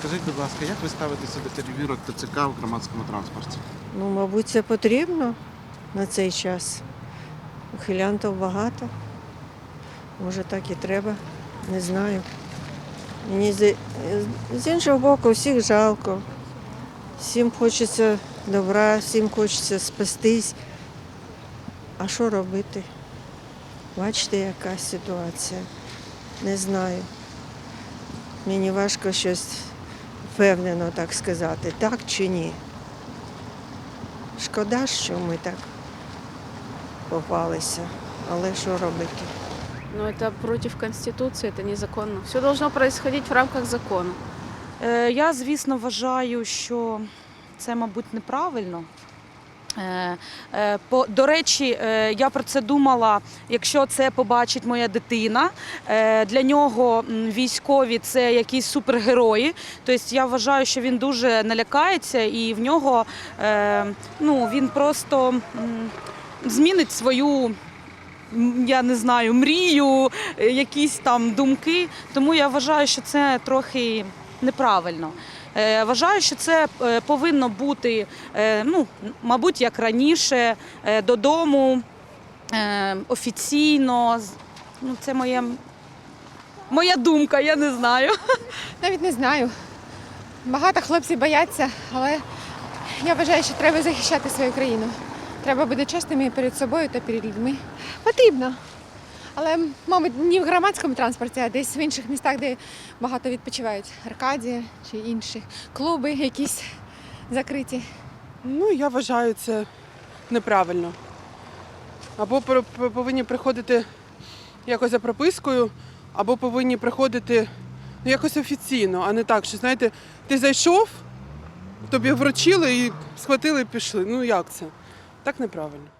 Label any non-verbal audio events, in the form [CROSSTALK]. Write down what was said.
Скажіть, будь ласка, як ви ставитеся до перевірок ТЦК в громадському транспорті? Ну, мабуть, це потрібно на цей час. Ухилянтів багато. Може, так і треба, не знаю. Мені з, з іншого боку, всіх жалко. Всім хочеться добра, всім хочеться спастись. А що робити? Бачите, яка ситуація. Не знаю. Мені важко щось впевнено так сказати, так чи ні. Шкода, що ми так попалися, але що робити? Ну, это против Конституции, это незаконно. Все должно происходить в рамках закону. Е, Я, звісно, вважаю, що це, мабуть, неправильно. Е, е, До речі, е, я про це думала, якщо це побачить моя дитина. Для нього військові це якісь супергерої. Тобто я вважаю, що він дуже налякається і в нього ну, він просто змінить свою. Я не знаю, мрію, якісь там думки. Тому я вважаю, що це трохи неправильно. Е, Вважаю, що це е, повинно бути, е, ну, мабуть, як раніше, додому, офіційно. Ну, це моє, моя думка, я не знаю. [LAUGHS] Навіть не знаю. Багато хлопців бояться, але я вважаю, що треба захищати свою країну. Треба бути чесними перед собою та перед людьми. Потрібно. Але, мабуть, не в громадському транспорті, а десь в інших містах, де багато відпочивають. Аркадія чи інші клуби якісь закриті. Ну, я вважаю це неправильно. Або повинні приходити якось за пропискою, або повинні приходити ну, якось офіційно, а не так, що знаєте, ти зайшов, тобі вручили і схватили і пішли. Ну як це? Так неправильно.